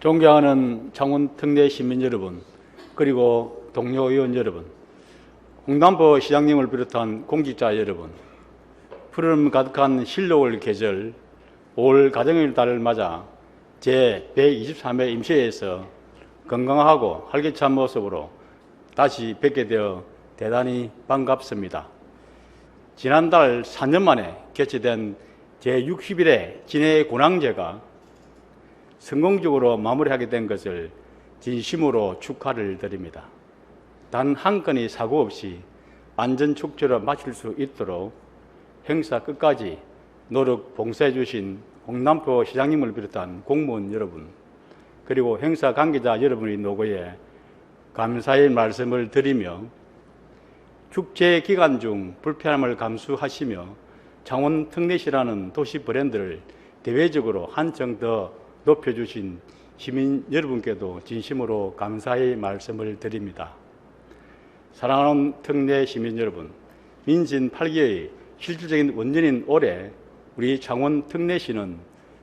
존경하는 창원 특례 시민 여러분, 그리고 동료 의원 여러분, 홍남보 시장님을 비롯한 공직자 여러분, 푸름 가득한 실로월 계절 올 가정의 달을 맞아 제 123회 임시회에서 건강하고 활기찬 모습으로 다시 뵙게 되어 대단히 반갑습니다. 지난달 4년 만에 개최된 제60일의 진해 군항제가 성공적으로 마무리하게 된 것을 진심으로 축하를 드립니다. 단 한 건의 사고 없이 안전 축제로 마칠 수 있도록 행사 끝까지 노력 봉사해 주신 홍남표 시장님을 비롯한 공무원 여러분 그리고 행사 관계자 여러분의 노고에 감사의 말씀을 드리며 축제 기간 중 불편함을 감수하시며 창원 특례시라는 도시 브랜드를 대외적으로 한층 더 높여주신 시민 여러분께도 진심으로 감사의 말씀을 드립니다. 사랑하는 특례 시민 여러분, 민진 8기의 실질적인 원년인 올해 우리 창원 특례시는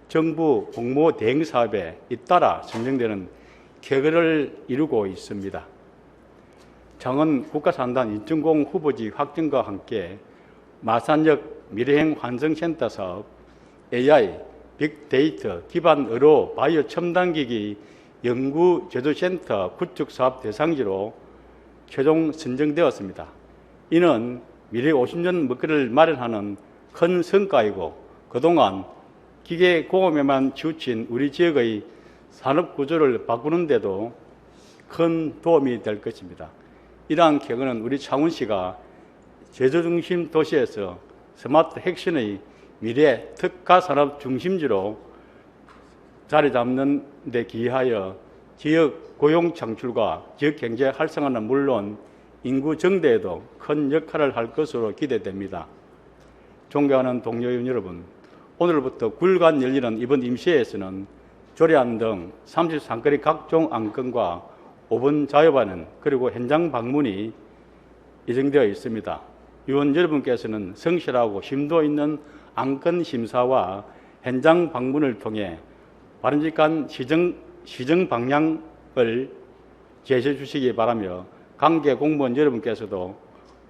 정부 공모 대행 사업에 잇따라 선정되는 쾌거를 이루고 있습니다. 창원 국가산단 인증공 후보지 확정과 함께 마산역 미래행 환성센터 사업, AI, 빅데이터 기반 의료 바이오 첨단기기 연구 제조센터 구축 사업 대상지로 최종 선정되었습니다. 이는 미래 50년 먹거리를 마련하는 큰 성과이고 그동안 기계 공업에만 치우친 우리 지역의 산업 구조를 바꾸는데도 큰 도움이 될 것입니다. 이러한 쾌거는 우리 창원시가 제조중심 도시에서 스마트 핵심의 미래 특화 산업 중심지로 자리 잡는 데 기하여 지역 고용 창출과 지역 경제 활성화는 물론 인구 정대에도 큰 역할을 할 것으로 기대됩니다. 존경하는 동료 의원 여러분, 오늘부터 9일간 열리는 이번 임시회에서는 조례안 등 33건의 각종 안건과 5분 자유반응 그리고 현장 방문이 예정되어 있습니다. 위원 여러분께서는 성실하고 심도 있는 안건 심사와 현장 방문을 통해 바른직한 시정, 시정 방향을 제시해 주시기 바라며 관계 공무원 여러분께서도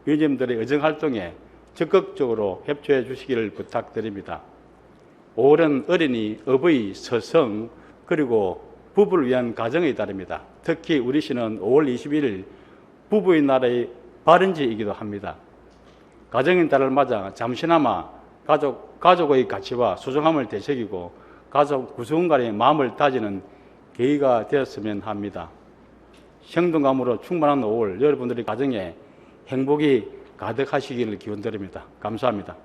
위원님들의 의정 활동에 적극적으로 협조해 주시기를 부탁드립니다. 5월은 어린이, 어버이, 서성, 그리고 부부를 위한 가정의 달입니다. 특히 우리 시는 5월 21일 부부의 날의 발언지이기도 합니다. 가정의 달을 맞아 잠시나마 가족, 가족의 가치와 소중함을 되새기고 가족 구성 간의 마음을 다지는 계기가 되었으면 합니다. 행동감으로 충만한 5월 여러분들의 가정에 행복이 가득하시기를 기원드립니다. 감사합니다.